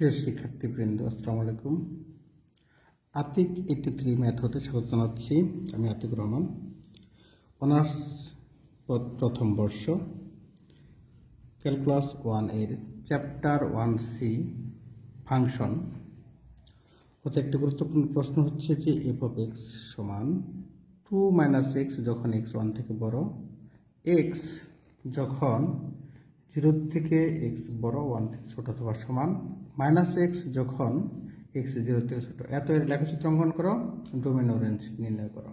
প্রিয় শিক্ষার্থীবৃন্দ, আসসালামু আলাইকুম। আতিক এইটি থ্রি ম্যাথ হতে স্বাগত জানাচ্ছি, আমি আতিক রহমান। অনার্স প্রথম বর্ষ, ক্যালকুলাস ওয়ানের চ্যাপ্টার ওয়ান সি ফাংশন। হতে একটি গুরুত্বপূর্ণ প্রশ্ন হচ্ছে যে এফ অফ এক্স সমান টু মাইনাস এক্স যখন এক্স ওয়ান থেকে বড় এক্স যখন জিরো থেকে এক্স বড় ওয়ান থেকে ছোট অথবা সমান মাইনাস এক্স যখন এক্স জিরো থেকে ছোট এত এর লেখচিত্র অঙ্কন করো, ডোমেন রেঞ্জ নির্ণয় করো।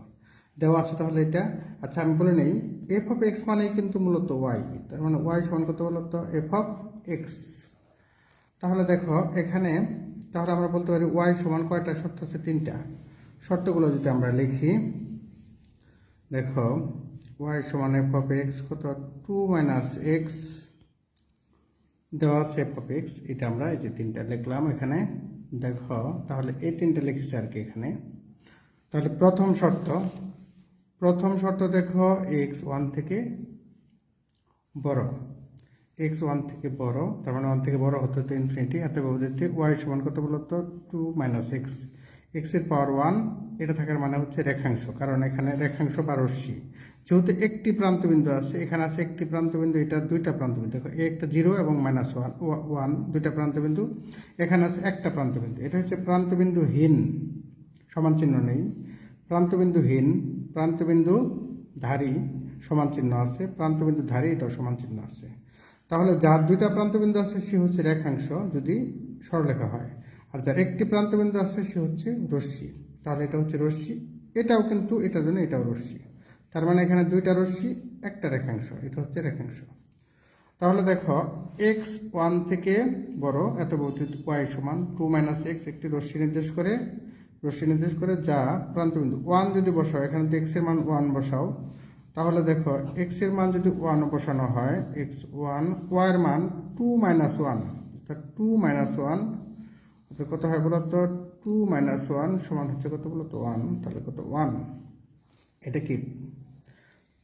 দেওয়া আছে তাহলে এটা। আচ্ছা আমি বলে নেই এফ অফ এক্স মানেই কিন্তু মূলত ওয়াই তার মানে ওয়াই সমান কত বলতো এফ অফ এক্স তাহলে দেখো, এখানে তাহলে আমরা বলতে পারি ওয়াই সমান কয়টা? শর্ত আছে তিনটা। শর্তগুলো যদি আমরা লিখি, দেখো ওয়াই সমান এফ অফ এক্স কত? টু মাইনাস এক্স দেওয়া এফ অফ এটা আমরা এই যে তিনটা লিখলাম এখানে। দেখো, তাহলে এই তিনটা লিখেছি আর কি এখানে। তাহলে প্রথম শর্ত প্রথম শর্ত দেখো এক্স ওয়ান থেকে বড়। এক্স ওয়ান থেকে বড়, তার মানে ওয়ান থেকে বড় হতে হতে ইনফিনিটি এত ব্যবধিতে ওয়াই সমান কত বলতো টু মাইনাস এক্স এক্সের পাওয়ার ওয়ান এটা থাকার মানে হচ্ছে রেখাংশ, কারণ এখানে রেখাংশ রশ্মি যেহেতু একটি প্রান্তবিন্দু আছে, এখানে আছে একটি প্রান্তবিন্দু, এটা দুইটা প্রান্তবিন্দু। দেখো একটা জিরো এবং মাইনাস ওয়ান ওয়ান দুইটা প্রান্তবিন্দু। এখানে আছে একটা প্রান্তবিন্দু। এটা হচ্ছে প্রান্তবিন্দুহীন, সমান চিহ্ন নেই। প্রান্তবিন্দুহীন প্রান্তবিন্দু ধারী সমান চিহ্ন আছে। প্রান্তবিন্দু ধারী এটাও সমান চিহ্ন আছে। তাহলে যার দুইটা প্রান্তবিন্দু আছে, সে হচ্ছে রেখাংশ, যদি সরলেখা হয়। আর যার একটি প্রান্তবিন্দু আছে, সে হচ্ছে রশ্মি। তাহলে এটা হচ্ছে রশ্মি। এটাও কিন্তু, এটার জন্য এটাও রশ্মি। তার মানে এখানে দুইটা রশ্মি, একটা রেখাংশ, এটা হচ্ছে রেখাংশ। তাহলে দেখো এক্স ওয়ান থেকে বড়, এত বর্ধিত ওয়াই সমান টু মাইনাস এক্স একটি রশ্মি নির্দেশ করে, রশ্মি নির্দেশ করে যা প্রান্তবিন্দু। ওয়ান যদি বসাও, এখানে যদি এক্সের মান ওয়ান বসাও, তাহলে দেখো এক্সের মান যদি ওয়ান বসানো হয় এক্স ওয়ান ওয়াই এর মান টু মাইনাস ওয়ান অর্থাৎ টু মাইনাস ওয়ান কত হয় বলতো টু মাইনাস ওয়ান সমান হচ্ছে কত বলতো ওয়ান তাহলে কত ওয়ান এটা কি?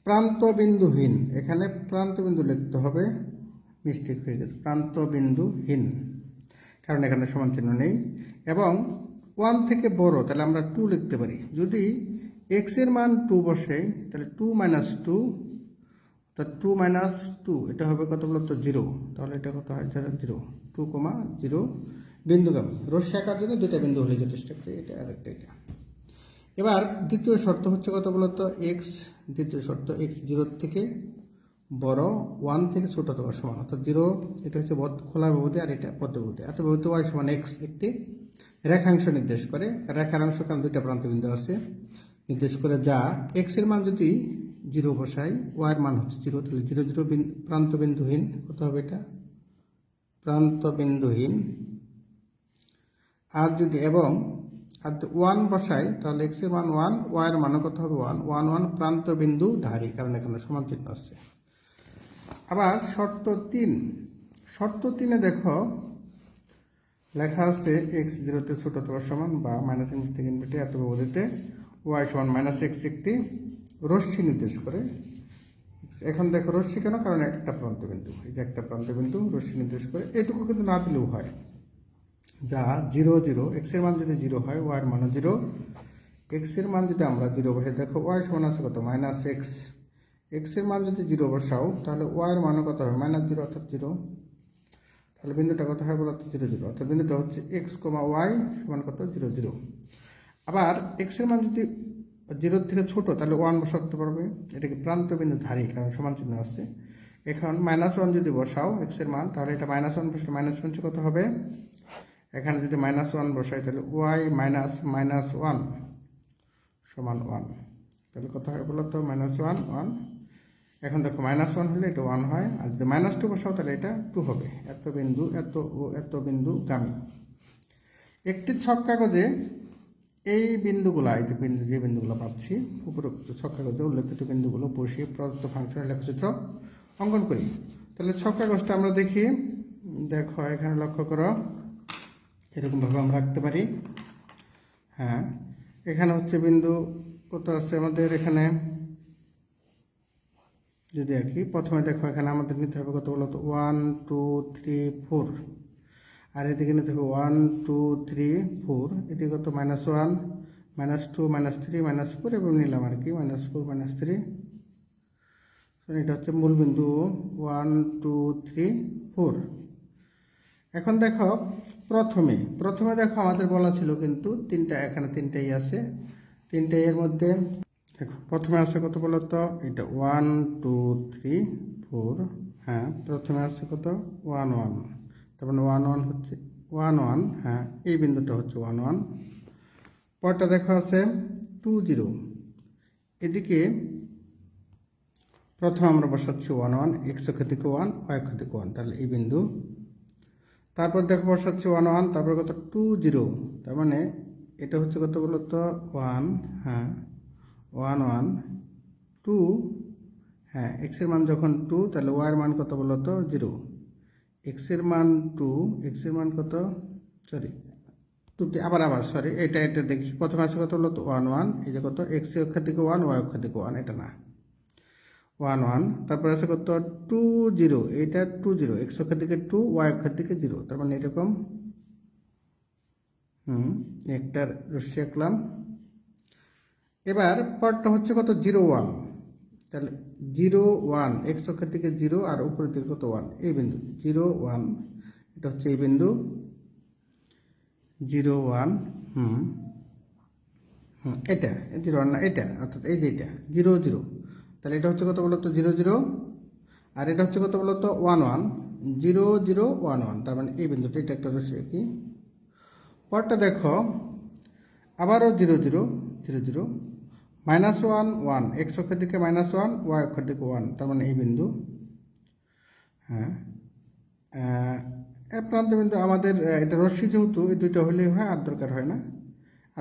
প্রান্তবিন্দুহীন। এখানে প্রান্তবিন্দু লিখতে হবে, মিস্টেক হয়ে গেছে, প্রান্তবিন্দুহীন। কারণ এখানে সমান চিহ্ন নেই। এবং ওয়ান থেকে বড়, তাহলে আমরা টু লিখতে পারি। যদি এক্সের মান টু বসে, তাহলে টু মাইনাস টু তা টু মাইনাস টু এটা হবে কত বলতো? জিরো তাহলে এটা কত হয়? জিরো টু কমা জিরো বিন্দুগামী। রশ্মি আঁকার জন্য দুটা বিন্দু হলে যথেষ্ট। এটা আর একটা এটা। এবার দ্বিতীয় শর্ত হচ্ছে কত বলতো? এক্স দ্বিতীয় শর্ত এক্স জিরো থেকে বড় ওয়ান থেকে ছোট অথবা সমান, অর্থাৎ জিরো এটা হচ্ছে খোলা ব্যবধি আর এটা ব্যবধি। এত ব্যবধি ওয়াই সমান এক্স একটি রেখাংশ নির্দেশ করে। রেখার অংশ কারণ দুইটা প্রান্তবিন্দু আছে। নির্দেশ করে যা এক্সের মান যদি জিরো বসাই ওয়াই এর মান হচ্ছে জিরো তাহলে জিরো জিরো প্রান্তবিন্দুহীন, কত হবে এটা? প্রান্তবিন্দুহীন। আর যদি, এবং আর ওয়ান বসাই, তাহলে এক্সের মান ওয়ান ওয়াই এর মানও কত হবে ওয়ান? ওয়ান ওয়ান প্রান্ত বিন্দু ধারী, কারণ এখানে সমান চিহ্ন আছে। আবার শর্ত তিন। শর্ত তিনে দেখো, লেখা আছে এক্স জিরোতে ছোট অথবা সমান বা মাইনাস ইনফিনিটি থেকে ইনফিনিটি এত ব্যবধিতে ওয়াই সমান মাইনাস এক্স একটি রশ্মি নির্দেশ করে। এখন দেখো রশ্মি কেন? কারণ একটা প্রান্ত বিন্দু। এই যে একটা প্রান্ত বিন্দু রশ্মি নির্দেশ করে। এটুকু কিন্তু না দিলেও হয়। যা জিরো জিরো এক্সের মান যদি জিরো হয় ওয়াই এর মানও জিরো। এক্সের মান যদি আমরা জিরো বসে, দেখো ওয়াই সমান আছে কত? মাইনাস এক্স এক্সের মান যদি জিরো বসাও, তাহলে ওয়াই এর মানও কত হবে মাইনাস জিরো অর্থাৎ জিরো। তাহলে বিন্দুটা কত হয় বলতো? Zero zero. অর্থাৎ বিন্দুটা হচ্ছে এক্স কমা ওয়াই সমান কত? Zero zero. আবার এক্সের মান যদি জিরোর থেকে ছোট, তাহলে ওয়ান বসাতে পারবে। এটাকে প্রান্ত বিন্দু ধারী, কারণ সমান চিহ্ন আছে। এখন মাইনাস ওয়ান যদি বসাও এক্সের মান, তাহলে এটা মাইনাস ওয়ান বসলে মাইনাস ওয়ান কত হবে? এখানে যদি মাইনাস ওয়ান বসাই, তাহলে ওয়াই মাইনাস মাইনাস ওয়ান সমান ওয়ান তাহলে কত হয় বলো তো? মাইনাস ওয়ান ওয়ান এখন দেখো মাইনাস ওয়ান হলে এটা ওয়ান হয়, আর যদি মাইনাস টু বসাও, তাহলে এটা টু হবে। এত বিন্দু, এত ও, এত বিন্দু গামী একটি ছক কাগজে এই বিন্দুগুলা, এই যে বিন্দু, যে বিন্দুগুলো পাচ্ছি, উপরোক্ত ছক কাগজে উল্লেখিত বিন্দুগুলো বসিয়ে প্রদত্ত ফাংশনের লেখচিত্র অঙ্কন করি। তাহলে ছক কাগজটা আমরা দেখি। দেখো, এখানে লক্ষ্য করো। এরকমভাবে আমরা রাখতে পারি। হ্যাঁ এখানে হচ্ছে বিন্দু কত আছে আমাদের এখানে? যদি আর কি, প্রথমে দেখো এখানে আমাদের নিতে হবে কত বলতো ওয়ান, টু, থ্রি, ফোর। আর এদিকে নিতে হবে ওয়ান, টু, থ্রি, ফোর। এদিকে কত? Minus one, minus two, minus three, minus four এবং নিলাম আর কি, মাইনাস ফোর, মাইনাস থ্রি। এটা হচ্ছে মূল বিন্দু ওয়ান, টু, থ্রি, ফোর। এখন দেখো প্রথমে প্রথমে দেখো আমাদের বলা ছিল কিন্তু তিনটা, এখানে তিনটাই আছে। তিনটে এর মধ্যে, দেখো, প্রথমে আছে কত বলো তো? এটা ওয়ান টু থ্রি ফোর হ্যাঁ প্রথমে আছে কত? ওয়ান ওয়ান তার মানে ওয়ান ওয়ান হচ্ছে ওয়ান ওয়ান হ্যাঁ এই বিন্দুটা হচ্ছে ওয়ান ওয়ান পরটা দেখো আছে টু জিরো এদিকে প্রথমে আমরা বসাচ্ছি ওয়ান ওয়ান এক্স অক্ষ থেকে ওয়ান ওয়াই অক্ষ থেকে ওয়ান তাহলে এই বিন্দু তারপর দেখো বসাচ্ছি ওয়ান ওয়ান তারপর কত? টু জিরো তার মানে এটা হচ্ছে কত বলো তো? ওয়ান হ্যাঁ। ওয়ান ওয়ান টু হ্যাঁ এক্সের মান যখন টু তাহলে ওয়াইয়ের মান কত বলো তো? জিরো এক্সের মান টু এক্সের মান কত? সরি টুটি আবার আবার সরি এটা এটা দেখি। প্রথমে আছে কত বলো তো? ওয়ান ওয়ান এই যে কত? এক্স অক্ষ থেকে ওয়ান ওয়াই অক্ষ থেকে ওয়ান এটা না। ওয়ান ওয়ান, তারপরে আছে কত? টু জিরো এইটা টু জিরো এক্স অক্ষের দিকে টু ওয়াই অক্ষের দিকে জিরো তার মানে এরকম। হুম একটার রশ্মি আঁকলাম। এবার পরটা হচ্ছে কত? জিরো ওয়ান তাহলে জিরো ওয়ান এক্স অক্ষের দিকে জিরো আর উপরের দিকে কত ওয়ান এই বিন্দু জিরো ওয়ান এটা হচ্ছে এই বিন্দু। জিরো ওয়ান হুম হুম, এটা জিরো ওয়ান না এটা, অর্থাৎ এই যে এটা জিরো জিরো তাহলে এটা হচ্ছে কত বলতো জিরো জিরো। আর এটা হচ্ছে কত বলতো one one. Zero zero, one one. তার মানে এই বিন্দুটা এটা একটা রয়েছে কি। পরটা দেখো, আবারও zero zero zero zero. Minus one one. X অক্ষের দিকে মাইনাস ওয়ান, ওয়াই অক্ষের দিকে ওয়ান। তার মানে এই বিন্দু। হ্যাঁ। প্রান্ত বিন্দু আমাদের এটা রশ্মি যেহেতু, এই দুইটা হলেই হয়, আর দরকার হয় না।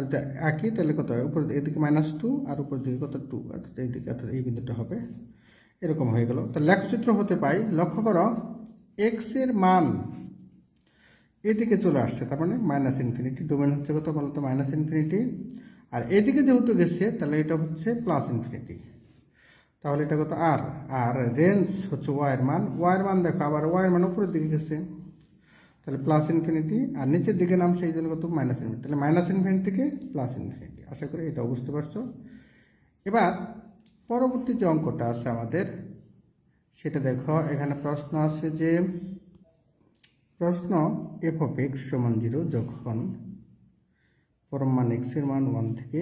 আর একই, তাহলে কত হয়? উপর এদিকে মাইনাস টু আর উপর দিকে কত টু অর্থাৎ এইদিকে অর্থাৎ এই বিন্দুটা হবে। এরকম হয়ে গেল। তো লেখচিত্র হতে পাই, লক্ষ্য করো এক্সের মান এদিকে চলে আসছে, তার মানে মাইনাস ইনফিনিটি ডোমেন হচ্ছে কত বলতো? মাইনাস ইনফিনিটি আর এদিকে যেহেতু গেছে, তাহলে এটা হচ্ছে প্লাস ইনফিনিটি তাহলে এটা কত? আর আর রেঞ্জ হচ্ছে ওয়াইয়ের মান। ওয়াইয়ের মান দেখো, আবার ওয়াইয়ের মান উপরের দিকে গেছে। তাহলে প্লাস ইনফিনিটি আর নিচের দিকে নাম সেই জন্য কত? মাইনাস ইনফিনিটি তাহলে মাইনাস ইনফিনিটি থেকে প্লাস ইনফিনিটি আশা করি এটা বুঝতে পারছ? এবার, পরবর্তী যে অঙ্কটা আছে আমাদের, সেটা দেখো, এখানে প্রশ্ন আছে যে, প্রশ্ন এফ অফ এক্স সমান জিরো যখন পরম মান এক্সের মান ওয়ান থেকে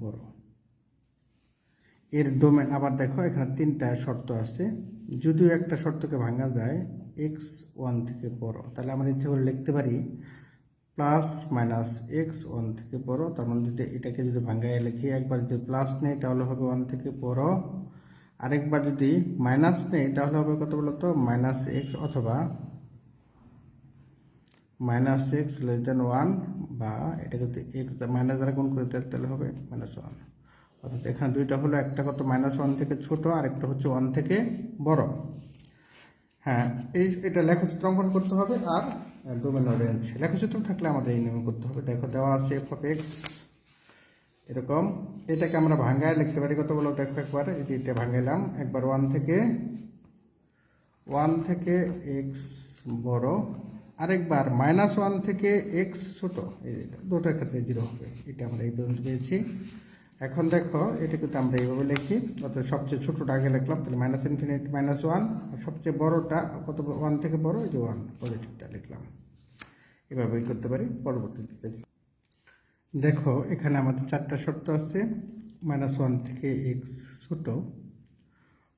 বড়। এর ডোমেন আবার দেখো, এখানে তিনটা শর্ত আছে। যদিও একটা শর্তকে ভাঙা যায় এক্স ওয়ান থেকে বড়। তাহলে আমরা ইচ্ছে করে লিখতে পারি প্লাস মাইনাস এক্স ওয়ান থেকে বড়। তার মানে যদি এটাকে যদি ভাঙ্গায় লিখি, একবার যদি প্লাস নেই তাহলে হবে ওয়ান থেকে বড়। আরেকবার যদি মাইনাস নেই তাহলে হবে কত বলতো? মাইনাস এক্স অথবা minus X less than one বা এটা যদি এক্স মাইনাস দ্বারা গুণ করে তাহলে হবে মাইনাস ওয়ান অর্থাৎ এখানে দুইটা হলো, একটা কত? মাইনাস ওয়ান থেকে ছোট আর একটা হচ্ছে ওয়ান থেকে বড়। হ্যাঁ এই এটা লেখচিত্র অঙ্কন করতে হবে আর ডোমেন রেঞ্জ লেখচিত্র থাকলে আমাদের এই নিয়ম করতে হবে। দেখো, দেওয়া আছে এফ অফ এক্স এরকম। এটাকে আমরা ভাঙ্গায় লিখতে পারি। কত বলো দেখো একবার এটি এটা ভাঙাইলাম একবার ওয়ান থেকে ওয়ান থেকে এক্স বড়, আরেকবার মাইনাস ওয়ান থেকে এক্স ছোট। দুটোর ক্ষেত্রে জিরো হবে। এটা আমরা এই পর্যন্ত পেয়েছি। এখন দেখো, এটা কিন্তু আমরা এইভাবে লিখি। অর্থাৎ সবচেয়ে ছোটোটা আগে লিখলাম, তাহলে মাইনাস ইনফিনিটি মাইনাস ওয়ান আর সবচেয়ে বড়টা, কত ওয়ান থেকে বড়, এই যে ওয়ান পজিটিভটা লিখলাম। এভাবেই করতে পারি, পরবর্তীতে। দেখি দেখো এখানে আমাদের চারটা শর্ত আছে মাইনাস ওয়ান থেকে এক্স ছোট।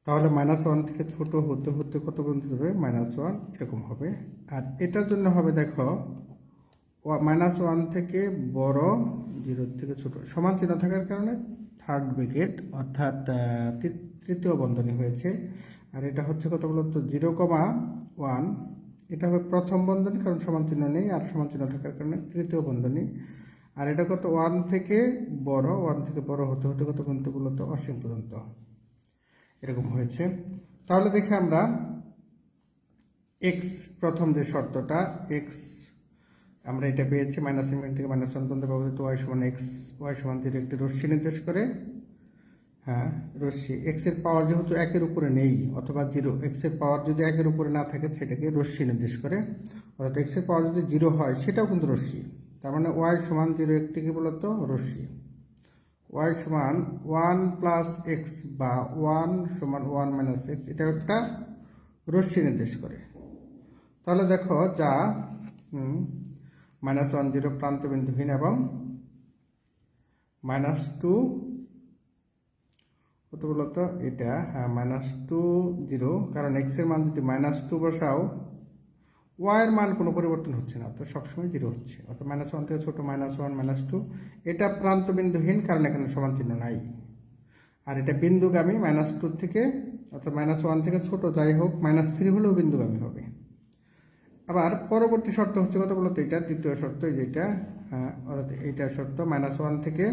তাহলে মাইনাস ওয়ান থেকে ছোট হতে হতে কত পর্যন্ত হবে? মাইনাস ওয়ান এরকম হবে। আর এটার জন্য হবে, দেখো মাইনাস ওয়ান থেকে বড় জিরোর থেকে ছোট। সমান চিহ্ন থাকার কারণে থার্ড ব্রিগেড অর্থাৎ তৃতীয় বন্ধনী হয়েছে। আর এটা হচ্ছে কত বলতো জিরো কমা ওয়ান এটা হবে প্রথম বন্ধনী, কারণ সমান চিহ্ন নেই, আর সমান চিহ্ন থাকার কারণে তৃতীয় বন্ধনী। আর এটা কত? ওয়ান থেকে বড় ওয়ান থেকে বড় হতে হতে কত পর্যন্ত বলতো অসীম পর্যন্ত। এরকম হয়েছে। তাহলে দেখি আমরা এক্স প্রথম যে শর্তটা এক্স আমরা এটা পেয়েছি, মাইনাস ইনফিনিটি থেকে মাইনাস ওয়ান পর্যন্ত ব্যবহৃত ওয়াই সমান এক্স ওয়াই সমান জিরো একটি রশ্মি নির্দেশ করে। হ্যাঁ রশ্মি এক্সের পাওয়ার যেহেতু একের উপরে নেই, অথবা জিরো এক্সের পাওয়ার যদি একের উপরে না থাকে, সেটাকে রশ্মি নির্দেশ করে। অর্থাৎ এক্সের পাওয়ার যদি জিরো হয়, সেটাও কিন্তু রশ্মি। তার মানে ওয়াই সমান জিরো একটি কি বলতো রশ্মি। ওয়াই সমান ওয়ান প্লাস এক্স বা ওয়ান সমান ওয়ান মাইনাস এক্স এটা একটা রশ্মি নির্দেশ করে। তাহলে দেখো যা মাইনাস ওয়ান জিরো প্রান্ত বিন্দুহীন এবং মাইনাস টু, কত বলতো এটা হ্যাঁ মাইনাস টু জিরো, কারণ এক্সের মান যদি মাইনাস টু বসাও ওয়াই এর মান কোনো পরিবর্তন হচ্ছে না তো সবসময় জিরো হচ্ছে, অর্থাৎ মাইনাস ওয়ান থেকে ছোটো মাইনাস ওয়ান, মাইনাস টু, এটা প্রান্ত বিন্দুহীন কারণ এখানে সমান চিহ্ন নাই। আর এটা বিন্দুগামী, মাইনাস টু থেকে, অর্থাৎ মাইনাস ওয়ান থেকে ছোট, যাই হোক, মাইনাস থ্রি হলেও বিন্দুগামী হবে। আবার পরবর্তী শর্ত হচ্ছে কত বলতো এটা? দ্বিতীয় শর্ত যেটা এইটা শর্ত মাইনাস ওয়ান থেকে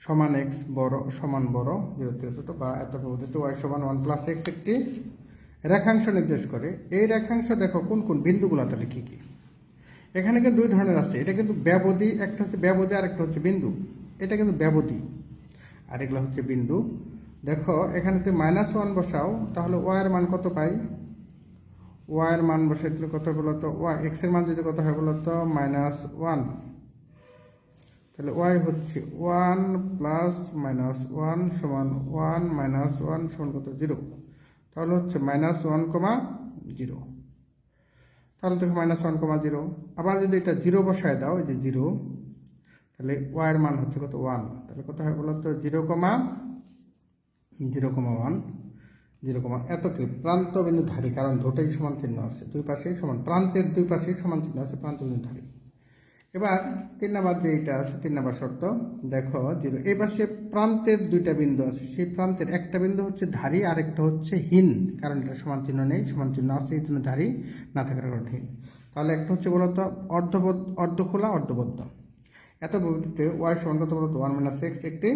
সমান এক্স বড়, সমান বড় থেকে ছোট, বা এত পদ্ধতি ওয়াই সমান ওয়ান প্লাস এক্স একটি রেখাংশ নির্দেশ করে। এই রেখাংশ দেখো কোন কোন বিন্দুগুলো তাহলে কী কী? এখানে কিন্তু দুই ধরনের আছে। এটা কিন্তু ব্যবধি, একটা হচ্ছে ব্যবধি আর একটা হচ্ছে বিন্দু। এটা কিন্তু ব্যবধি। আর এগুলো হচ্ছে বিন্দু। দেখো এখানে তুমি মাইনাস ওয়ান বসাও, তাহলে ওয়াইয়ের মান কত পাই? ওয়াইয়ের মান বসাই দিলে কত বলো তো ওয়াই এক্সের মান যদি কত হয় বলো তো মাইনাস ওয়ান তাহলে ওয়াই হচ্ছে ওয়ান প্লাস মাইনাস ওয়ান সমান ওয়ান মাইনাস ওয়ান সমান কত? জিরো তাহলে হচ্ছে মাইনাস ওয়ান কমা জিরো তাহলে দেখো মাইনাস ওয়ান কমা জিরো আবার যদি এটা জিরো বসায় দাও, এই যে জিরো তাহলে ওয়াইয়ের মান হচ্ছে কত? ওয়ান তাহলে কত হয় বলো তো zero comma zero comma one zero comma এত কি প্রান্ত বিন্দু ধারী? কারণ দুটোই সমান চিহ্ন আছে। দুই পাশেই সমান। প্রান্তের দুই পাশেই সমান চিহ্ন আছে প্রান্ত বিন্দু ধারী। এবার তিন নাম্বার যে এটা আছে, তিন নাম্বার শর্ত, দেখো জিরো এই পাশে প্রান্তের দুইটা বিন্দু আছে। সেই প্রান্তের একটা বিন্দু হচ্ছে ধারী আর একটা হচ্ছে হীন। কারণ এটা সমান চিহ্ন নেই, সমান চিহ্ন আছে, এই জন্য ধারী, না থাকার কারণে হীন। তাহলে একটা হচ্ছে বলতো অর্ধবদ্ধ অর্ধ খোলা অর্ধবদ্ধ। এত বলতে ওয়াই সমান কত বলতো? ওয়ান মাইনাস এক্স একটি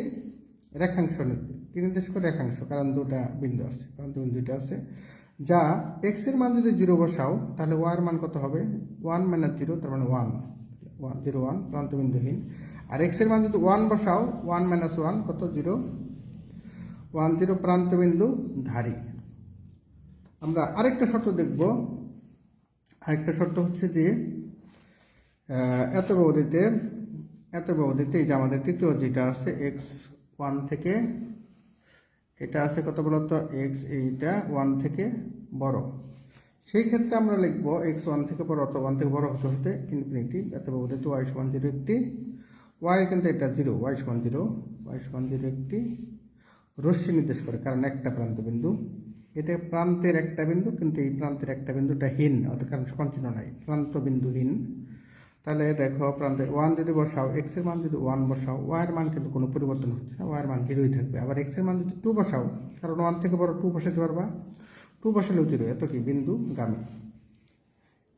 রেখাংশ নিতে কি নির্দেশ করে রেখাংশ, কারণ দুটা বিন্দু আছে প্রান্ত বিন্দু দুইটা আছে। যা এক্সের মান যদি জিরো বসাও, তাহলে ওয়ার মান কত হবে? ওয়ান মাইনাস জিরো তার মানে ওয়ান ওয়ান জিরো ওয়ান প্রান্ত প্রান্তবিন্দুহীন। আর এক্সের মান যদি ওয়ান বসাও ওয়ান মাইনাস ওয়ান কত? জিরো ওয়ান জিরো প্রান্তবিন্দু ধারী। আমরা আরেকটা শর্ত দেখব। আরেকটা শর্ত হচ্ছে যে এত ব্যবধিতে এত ব্যবধিতে এই যে আমাদের তৃতীয় যেটা আছে এক্স ওয়ান থেকে, এটা আছে কত বলতো এক্স এইটা ওয়ান থেকে বড়। সেই ক্ষেত্রে আমরা লিখব এক্স ওয়ান থেকে বড় অথবা ওয়ান থেকে বড় হতে হতে ইনফিনিটি এত ব্যবধিত ওয়াই সমান জিরো একটি ওয়াই কিন্তু এটা জিরো ওয়াই সমান জিরো ওয়াই সমান জিরো একটি রশ্মি নির্দেশ করে, কারণ একটা প্রান্ত বিন্দু। এটা প্রান্তের একটা বিন্দু, কিন্তু এই প্রান্তের একটা বিন্দুটা হীন, অর্থাৎ কারণ সমান চিহ্ন নাই, প্রান্ত বিন্দুহীন। তাহলে দেখো প্রান্তে ওয়ান যদি বসাও এক্সের মান যদি ওয়ান বসাও ওয়াই এর মান কিন্তু কোনো পরিবর্তন হচ্ছে না ওয়াই এর মান জিরোই থাকবে। আবার এক্সের মান যদি টু বসাও, কারণ ওয়ান থেকে বড় টু বসাতে পারবা। টু বসালেও জিরো এত কি? বিন্দু গামী।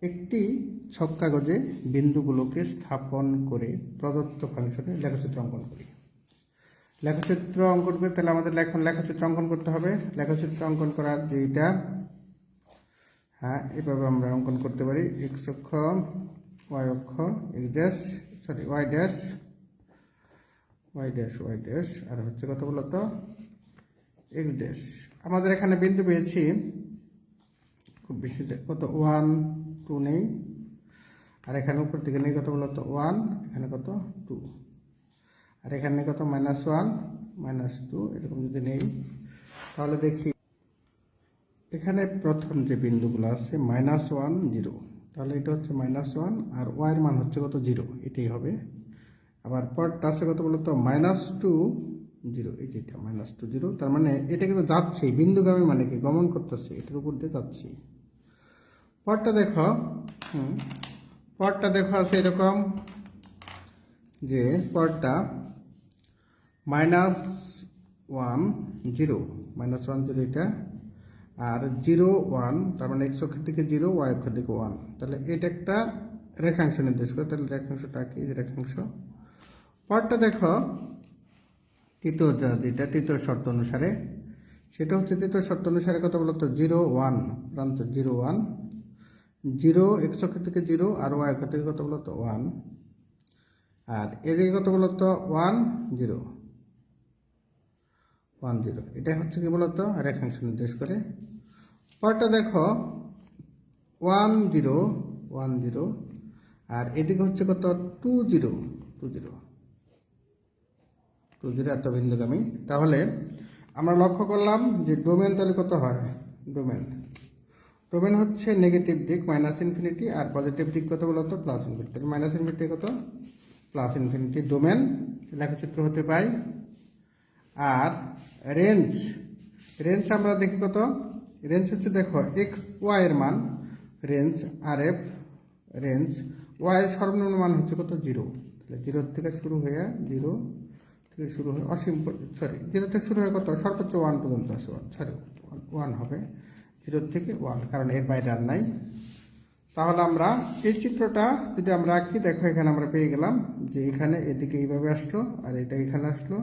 একটি ছক কাগজে বিন্দুগুলোকে স্থাপন করে প্রদত্ত ফাংশনে লেখচিত্র অঙ্কন করি। লেখচিত্র অঙ্কন করে তাহলে আমাদের লেখন লেখচিত্র অঙ্কন করতে হবে। লেখচিত্র অঙ্কন করার যেটা হ্যাঁ এভাবে আমরা অঙ্কন করতে পারি। এক্স অক্ষ ওয়াই অক্ষ X dash sorry Y dash Y dash Y dash আর হচ্ছে কত বলতো এক্স ড্যাশ আমাদের এখানে বিন্দু পেয়েছি, খুব বেশি কত? ওয়ান টু নেই। আর এখানে উপর দিকে নেই কত বলতো ওয়ান এখানে কত? টু আর এখানে কত? মাইনাস ওয়ান মাইনাস টু এরকম যদি নেই, তাহলে দেখি। এখানে প্রথম যে বিন্দুগুলো আছে মাইনাস ওয়ান জিরো তাহলে এটা হচ্ছে মাইনাস ওয়ান আর ওয়াইয়ের মান হচ্ছে কত জিরো এটাই হবে। আবার পরটা আছে কত বলতো মাইনাস টু জিরো এই যে এটা মাইনাস টু জিরো তার মানে এটা কিন্তু যাচ্ছে, বিন্দুগামী মানে কি গমন করতেছে, এটার উপর দিয়ে যাচ্ছে। পরটা দেখো পরটা দেখো আছে এরকম যে পরটা minus one zero minus one zero এটা আর জিরো ওয়ান, তার মানে এক্স অক্ষের দিকে জিরো ওয়াই অক্ষের দিকে ওয়ান। তাহলে এটা একটা রেখাংশ নির্দেশ করে। তাহলে রেখাংশটা কি? রেখাংশ। পরটা দেখো, তৃতীয় যেটা, তৃতীয় শর্ত অনুসারে। সেটা হচ্ছে তৃতীয় শর্ত অনুসারে কত বলতো? জিরো ওয়ান, প্রান্ত জিরো ওয়ান। জিরো এক্স অক্ষের থেকে জিরো আর ওয়াই অক্ষের থেকে কত বলতো? ওয়ান। আর এদিকে কত বলতো? One, zero. One zero. এটা হচ্ছে কি বলতো? রেখাংশ নির্দেশ করে। পরটা দেখো, ওয়ান জিরো ওয়ান জিরো, আর এদিকে হচ্ছে কত? Two zero two zero. Two zero এত বিন্দুগামী। তাহলে আমরা লক্ষ্য করলাম যে ডোমেন তাহলে কত হয়? ডোমেন। ডোমেন হচ্ছে নেগেটিভ দিক মাইনাস ইনফিনিটি, আর পজিটিভ দিক কত বলতো? Plus infinity. মাইনাস ইনফিনিটি কত? Plus infinity domain. লেখচিত্র হতে পাই আর রেঞ্জ রেঞ্জ আমরা দেখি কত? রেঞ্জ হচ্ছে দেখো এক্স ওয়াই এর মান। রেঞ্জ আর এফ রেঞ্জ ওয়াই এর সর্বনিম্ন মান হচ্ছে কত? জিরো তাহলে জিরো থেকে শুরু হয়ে জিরো থেকে শুরু হয়ে অসীম সরি জিরো থেকে শুরু হয়ে কত? সর্বোচ্চ ওয়ান পর্যন্ত আসে। সরি ওয়ান হবে। জিরো থেকে ওয়ান কারণ এর বাইরে আর নাই। তাহলে আমরা এই চিত্রটা যদি আমরা আঁকি, দেখো এখানে আমরা পেয়ে গেলাম যে এখানে এদিকে এইভাবে আসলো আর এটা এখানে আসলো।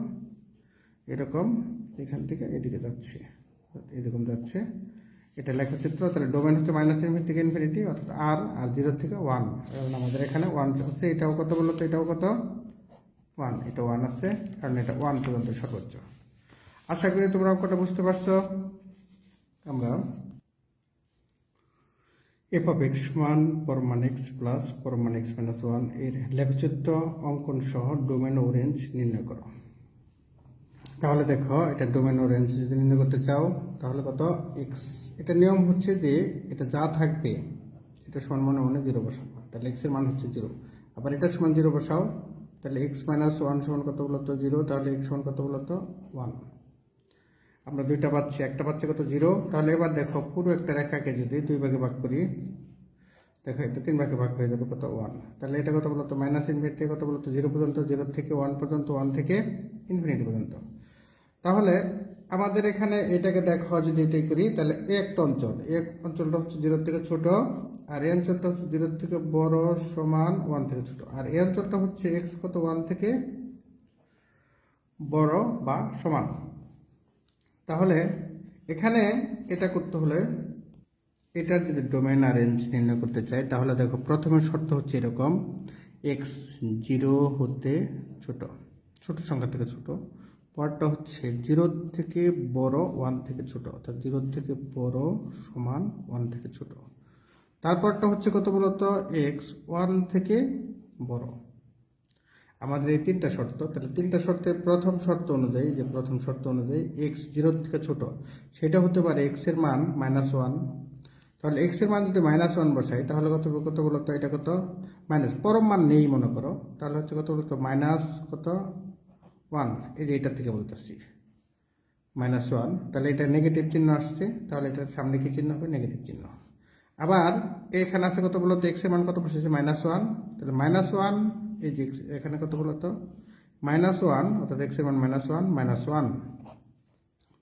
এরকম এখান থেকে এদিকে যাচ্ছে। এরকম যাচ্ছে। এটা লেখচিত্র তাহলে ডোমেন হচ্ছে মাইনাস ইনফিনিটি থেকে ইনফিনিটি অর্থাৎ আর আর জিরো থেকে ওয়ান আমাদের এখানে ওয়ান আছে, এটাও কত বলতো এটাও কত? ওয়ান এটা ওয়ান আছে, কারণ এটা ওয়ান পর্যন্ত সর্বোচ্চ। আশা করি তোমরা অঙ্কটা বুঝতে পারছ? আমরা এফ অফ এক্স মান পরমান এক্স প্লাস পরমান এক্স মাইনাস ওয়ানের লেখচিত্র অঙ্কন সহ ডোমেন ও রেঞ্জ নির্ণয় করো। তাহলে দেখো, এটা ডোমেন ও রেঞ্জ যদি নির্ণয় করতে চাও, তাহলে কত? এক্স এটা নিয়ম হচ্ছে যে, এটা যা থাকবে, এটা সমান মনে মনে জিরো বসাও। তাহলে এক্সের মান হচ্ছে জিরো। আবার এটা সমান জিরো বসাও, তাহলে এক্স মাইনাস ওয়ান সমান কত বলতো জিরো তাহলে এক্স সমান কত বলতো ওয়ান আমরা দুইটা পাচ্ছি, একটা পাচ্ছি কত? জিরো তাহলে এবার দেখো, পুরো একটা রেখাকে যদি দুই ভাগে ভাগ করি, দেখো, এটা তিন ভাগে ভাগ হয়ে যাবে কত? ওয়ান তাহলে এটা কত বলতো মাইনাস ইনফিনিটি কত বলতো জিরো পর্যন্ত জিরো থেকে ওয়ান পর্যন্ত ওয়ান থেকে ইনফিনিটি পর্যন্ত। তাহলে আমাদের এখানে এটাকে দেখো যদি এটাই করি, তাহলে একটা অঞ্চল। এক অঞ্চলটা হচ্ছে জিরোর থেকে ছোট, আর এই অঞ্চলটা হচ্ছে জিরোর থেকে বড় সমান ওয়ান থেকে ছোট। আর এই অঞ্চলটা হচ্ছে এক্স কত ওয়ান থেকে বড় বা সমান। তাহলে এখানে এটা করতে হলে এটার যদি ডোমেন আর রেঞ্জ নির্ণয় করতে চাই, তাহলে দেখো প্রথমে শর্ত হচ্ছে এরকম এক্স জিরো হতে ছোট ছোট সংখ্যা থেকে ছোট। পরটা হচ্ছে জিরো থেকে বড় ওয়ান থেকে ছোট, অর্থাৎ জিরো থেকে বড় সমান ওয়ান থেকে ছোট। তারপরটা হচ্ছে কত বলতো? এক্স ওয়ান থেকে বড়। আমাদের এই তিনটা শর্ত, তাহলে তিনটা শর্তের প্রথম শর্ত অনুযায়ী, যে প্রথম শর্ত অনুযায়ী এক্স জিরোর থেকে ছোট, সেটা হতে পারে এক্সের মান মাইনাস ওয়ান তাহলে এক্সের মান যদি মাইনাস ওয়ান বসাই, তাহলে কত কত বলতো? এটা কত? মাইনাস পরম মান নেই মনে করো। তাহলে হচ্ছে কত বলতো? মাইনাস কত? ওয়ান, এই যে এটার থেকে বলতেছি। মাইনাস ওয়ান, তাহলে এটা নেগেটিভ চিহ্ন আসছে, তাহলে এটার সামনে কি চিহ্ন হবে? নেগেটিভ চিহ্ন। আবার এখানে আছে কত বলতো? এক্সের মান কত বসেছে? মাইনাস ওয়ান তাহলে মাইনাস ওয়ান এই যে এখানে কত বলতো? মাইনাস ওয়ান অর্থাৎ এক্সের মান মাইনাস ওয়ান মাইনাস ওয়ান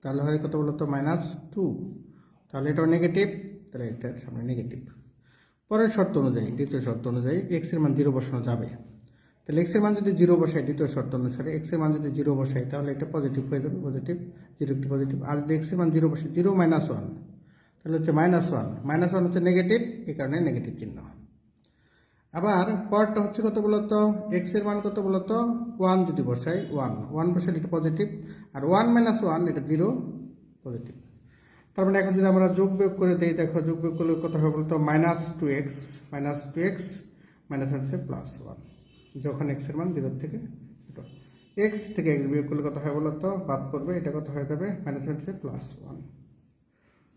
তাহলে হয় কত বলতো? মাইনাস টু তাহলে এটাও নেগেটিভ তাহলে এটার সামনে নেগেটিভ পরের শর্ত অনুযায়ী, দ্বিতীয় শর্ত অনুযায়ী এক্সের মান জিরো বসানো যাবে। তাহলে এক্সের মান যদি জিরো বসাই, দ্বিতীয় শর্ত অনুসারে এক্সের মান যদি জিরো বসাই, তাহলে এটা পজিটিভ হয়ে যাবে পজিটিভ জিরো একটি পজিটিভ আর যদি এক্সের মান জিরো বসে জিরো মাইনাস ওয়ান তাহলে হচ্ছে মাইনাস ওয়ান মাইনাস ওয়ান হচ্ছে নেগেটিভ এই কারণে নেগেটিভ চিহ্ন। আবার পরটা হচ্ছে কত বলতো? এক্সের মান কত বলতো? ওয়ান যদি বসাই ওয়ান ওয়ান বসালে এটা পজিটিভ আর ওয়ান মাইনাস ওয়ান এটা জিরো পজিটিভ তার মানে এখন যদি আমরা যোগ বিয়োগ করে দিই, দেখো যোগ বিয়োগ করলে কত হবে বলতো? Minus two X minus two X minus হচ্ছে প্লাস ওয়ান যখন এক্সের মান জিরোর থেকে ছোট এক্স থেকে এক্স বিয়োগ করলে কত হয় বলতো বাদ করবে এটা কত হয়ে যাবে? মাইনাস হচ্ছে প্লাস ওয়ান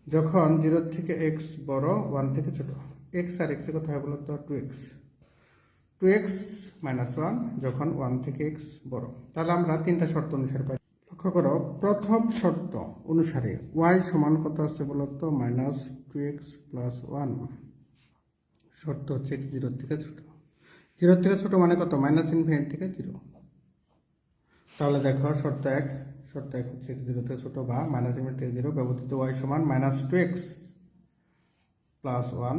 যখন জিরোর থেকে এক্স বড় ওয়ান থেকে ছোট এক্স আর এক্সের কথা হয় বলতো two X two X minus one যখন ওয়ান থেকে এক্স বড়। তাহলে আমরা তিনটা শর্ত অনুসারে পাই। লক্ষ্য করো, প্রথম শর্ত অনুসারে ওয়াই সমান কত আছে বলতো minus two x plus one শর্ত হচ্ছে এক্স জিরোর থেকে ছোট। জিরোর থেকে ছোট মানে কত? মাইনাস ইনফিনিট থেকে জিরো তাহলে দেখো, শর্ত এক শর্ত এক হচ্ছে জিরো থেকে ছোট বা মাইনাস ইনফিনিট থেকে জিরো ব্যবহৃত ওয়াই সমান minus two x plus one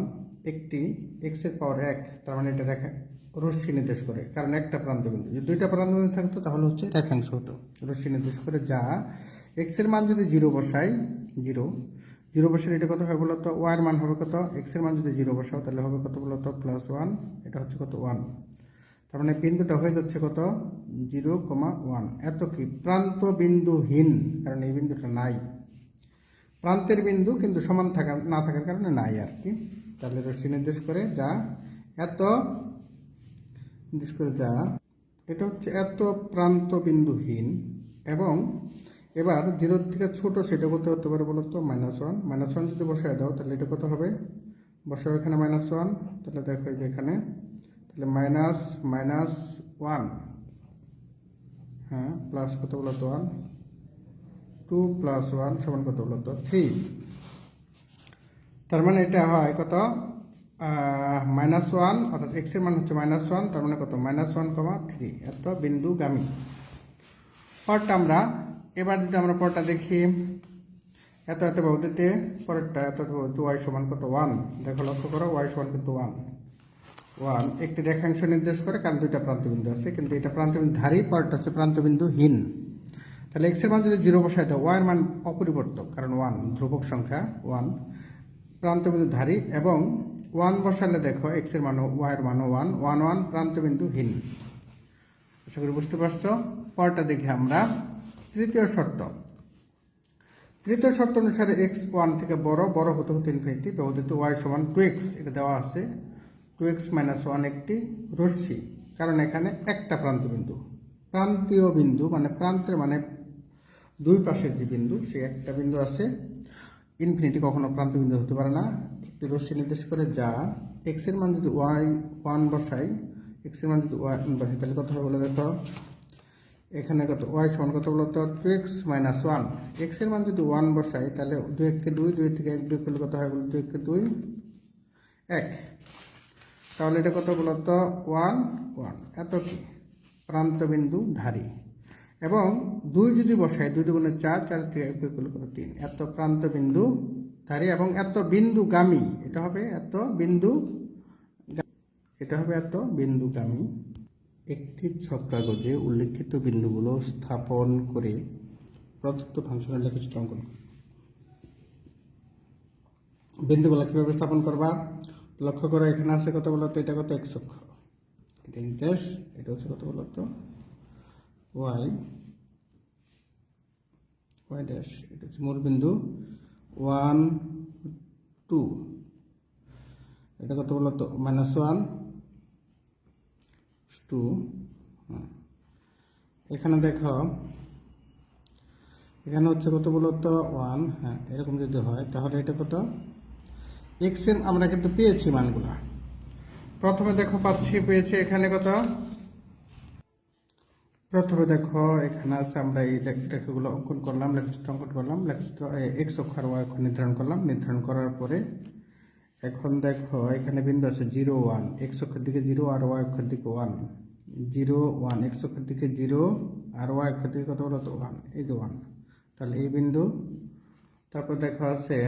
একটি এক্সের পাওয়ার এক, তার মানে এটা রেখা রশ্মি নির্দেশ করে। কারণ একটা প্রান্ত বিন্দু যদি দুইটা প্রান্ত বিন্দু থাকতো, তাহলে হচ্ছে রেখাংশ হতো। রশ্মি নির্দেশ করে যা এক্সের মান যদি জিরো বসাই জিরো জিরো বসালে এটা কত হবে বলতো? ওয়ার মান হবে কত? এক্সের মান যদি জিরো বসাও, তাহলে হবে কত বলতো? প্লাস ওয়ান এটা হচ্ছে কত? ওয়ান তার মানে বিন্দুটা হয়ে যাচ্ছে কত? জিরো কমা ওয়ান এত কি? প্রান্ত বিন্দুহীন, কারণ এই বিন্দুটা নাই। প্রান্তের বিন্দু কিন্তু সমান থাকা, না থাকার কারণে নাই আর কি। তাহলে রশ্মি নির্দেশ করে যা এত, নির্দেশ করে যা, এটা হচ্ছে এত প্রান্ত বিন্দুহীন এবং এবার জিরোর থেকে ছোটো সেটা কত হতে পারে বলো তো? মাইনাস ওয়ান মাইনাস ওয়ান যদি বসায় দাও, তাহলে এটা কত হবে? বসাও এখানে মাইনাস ওয়ান তাহলে দেখো এই যে এখানে। তাহলে মাইনাস মাইনাস ওয়ান হ্যাঁ প্লাস কত বলো তো? ওয়ান টু প্লাস ওয়ান সমান কত বলো তো? থ্রি তার মানে এটা হয় কত? মাইনাস ওয়ান অর্থাৎ এক্সের মান হচ্ছে মাইনাস ওয়ান তার মানে কত? মাইনাস ওয়ান কমা থ্রি এত বিন্দুগামী। পরটা আমরা এবার যদি আমরা পরটা দেখি, এত এত পদ্ধতিতে পরেরটা এত এত ওয়াই সমান কত? ওয়ান দেখো, লক্ষ্য করো ওয়াই সমান কিন্তু ওয়ান ওয়ান একটি রেখাংশ নির্দেশ করে, কারণ দুইটা প্রান্তবিন্দু আছে, কিন্তু এটা প্রান্তবিন্দু ধারী পরটা হচ্ছে প্রান্তবিন্দুহীন। তাহলে এক্সের মান যদি জিরো বসায় দাও ওয়াই মান অপরিবর্তক, কারণ ওয়ান ধ্রুবক সংখ্যা ওয়ান প্রান্তবিন্দু ধারী এবং ওয়ান বসালে দেখো এক্সের মান ওয়াই এর মান ওয়ান ওয়ান ওয়ান প্রান্তবিন্দুহীন। আশা করি বুঝতে পারছ? পরটা দেখি আমরা। তৃতীয় শর্ত। তৃতীয় শর্ত অনুসারে এক্স ওয়ান থেকে বড় বড় হতে হতে ইনফিনিটি ব্যবহৃত ওয়াই সমান টু এক্স এটা দেওয়া আছে। টু এক্স মাইনাস ওয়ান একটি রশ্মি, কারণ এখানে একটা প্রান্ত বিন্দু। প্রান্তীয় বিন্দু মানে প্রান্তের মানে দুই পাশের যে বিন্দু, সেই একটা বিন্দু আছে। ইনফিনিটি কখনো প্রান্ত বিন্দু হতে পারে না। একটি রশ্মি নির্দেশ করে যা এক্সের মান যদি ওয়াই ওয়ান বসাই এক্সের মান যদি ওয়াই বসাই, তাহলে কথা বলে দেখো? এখানে কত? ওয়াই সমান কত বলো তো? টু এক্স মাইনাস ওয়ান এক্সের মান যদি ওয়ান বসাই, তাহলে দুই এককে দুই দুই থেকে এক দুই করলে কত হয় বলো? দুই এককে দুই, এক। তাহলে এটা কত বলো তো? ওয়ান ওয়ান এত কি? প্রান্তবিন্দু ধারী। এবং দুই যদি বসাই, দুই দুগুণে চার চার থেকে এক দুই করলে কত? তিন। এত প্রান্তবিন্দু ধারী এবং এত বিন্দুগামী। এটা হবে এত বিন্দু এটা হবে এত বিন্দুগামী। একটি ছত্রাগজে উল্লেখিত বিন্দুগুলো স্থাপন করে প্রদত্ত ফাংশনের লেখাচিত্র অঙ্কন। বিন্দুগুলো কীভাবে স্থাপন করবা? লক্ষ্য করো, এখানে আছে কত বলতো? এটা কত? এক্স অক্ষ। এটা নির্দেশ এটা হচ্ছে কত বলতো? ওয়াই। ওয়াই ড্যাশ, এটা হচ্ছে মূল বিন্দু। One, two. এটা কত বলতো? Minus one. টু এখানে দেখো, এখানে হচ্ছে কত বলতো ওয়ান হ্যাঁ এরকম যদি হয়, তাহলে এটা কত? এক্সের আমরা কিন্তু পেয়েছি মানগুলা। প্রথমে দেখো পাচ্ছি, পেয়েছি এখানে কত? প্রথমে দেখো, এখানে আছে, আমরা এই রেখাগুলো অঙ্কন করলাম, লেখচিত্র অঙ্কন করলাম, লেখচিত্র এক্স অক্ষর ওয়াই অক্ষ নির্ধারণ করলাম, নির্ধারণ করার পরে এখন দেখো, এখানে বিন্দু আছে জিরো ওয়ান এক্স অক্ষের দিকে জিরো আর ওয়াই অক্ষের দিকে ওয়ান। জিরো ওয়ান এক্স অক্ষের দিকে জিরো আর ওয়াই অক্ষের দিকে কত বলো তো ওয়ান, এই যে ওয়ান। তাহলে এই বিন্দু। তারপর দেখো আছে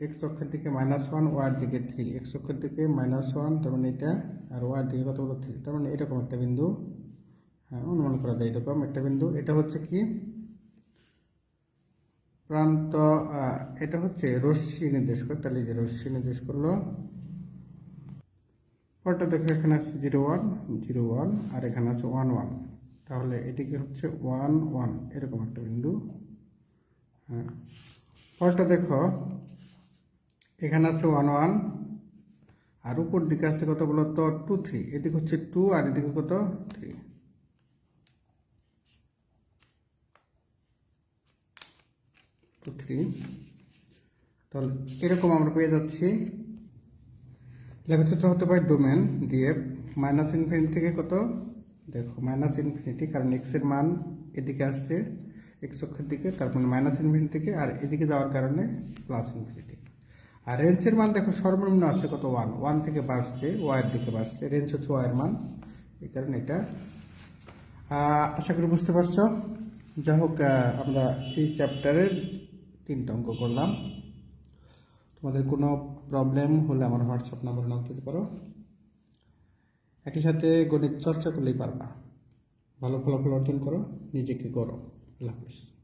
এক্স অক্ষের দিকে মাইনাস ওয়ান ওয়ার দিকে থ্রি এক্স অক্ষের দিকে মাইনাস ওয়ান তার মানে এটা, আর ওয়ার দিকে কত বলো থ্রি তার মানে এরকম একটা বিন্দু। হ্যাঁ অনুমান করা যায় এরকম একটা বিন্দু। এটা হচ্ছে কি? প্রান্ত এটা হচ্ছে রশ্মি নির্দেশ করে, তাহলে যে রশ্মি নির্দেশ করল। পরটা দেখো, এখানে আছে জিরো ওয়ান জিরো ওয়ান, আর এখানে আছে ওয়ান ওয়ান। তাহলে এদিকে হচ্ছে ওয়ান ওয়ান, এরকম একটা বিন্দু। হ্যাঁ পরটা দেখো, এখানে আছে ওয়ান ওয়ান, আর উপর দিকে আছে কত বলো তো টু থ্রি এদিকে হচ্ছে টু আর এদিকে কত? Three two three. তাহলে এরকম আমরা পেয়ে যাচ্ছি। লেখচিত্র হতে পারে ডোমেন দিয়ে মাইনাস ইনফিনিটি থেকে কত? দেখো, মাইনাস ইনফিনিটি, কারণ এক্সের মান এদিকে আসছে এক্স অক্ষের দিকে তারপর মাইনাস ইনফিনিটি থেকে, আর এদিকে যাওয়ার কারণে প্লাস ইনফিনিটি। আর রেঞ্জের মান দেখো, সর্বনিম্ন আসছে কত? ওয়ান ওয়ান থেকে বাড়ছে ওয়াইয়ের দিকে বাড়ছে। রেঞ্জ হচ্ছে ওয়াইয়ের মান, এই কারণে এটা। আশা করি বুঝতে পারছ। যাই হোক আমরা এই চ্যাপ্টারের তিনটা অঙ্ক করলাম। তোমাদের কোনো প্রবলেম হলে আমার হোয়াটসঅ্যাপ নাম্বার নাম দিতে পারো। একই সাথে গণিত চর্চা করলেই পারবা। ভালো ফলাফল অর্জন করো, নিজেকে করো আল্লাহ হাফিজ।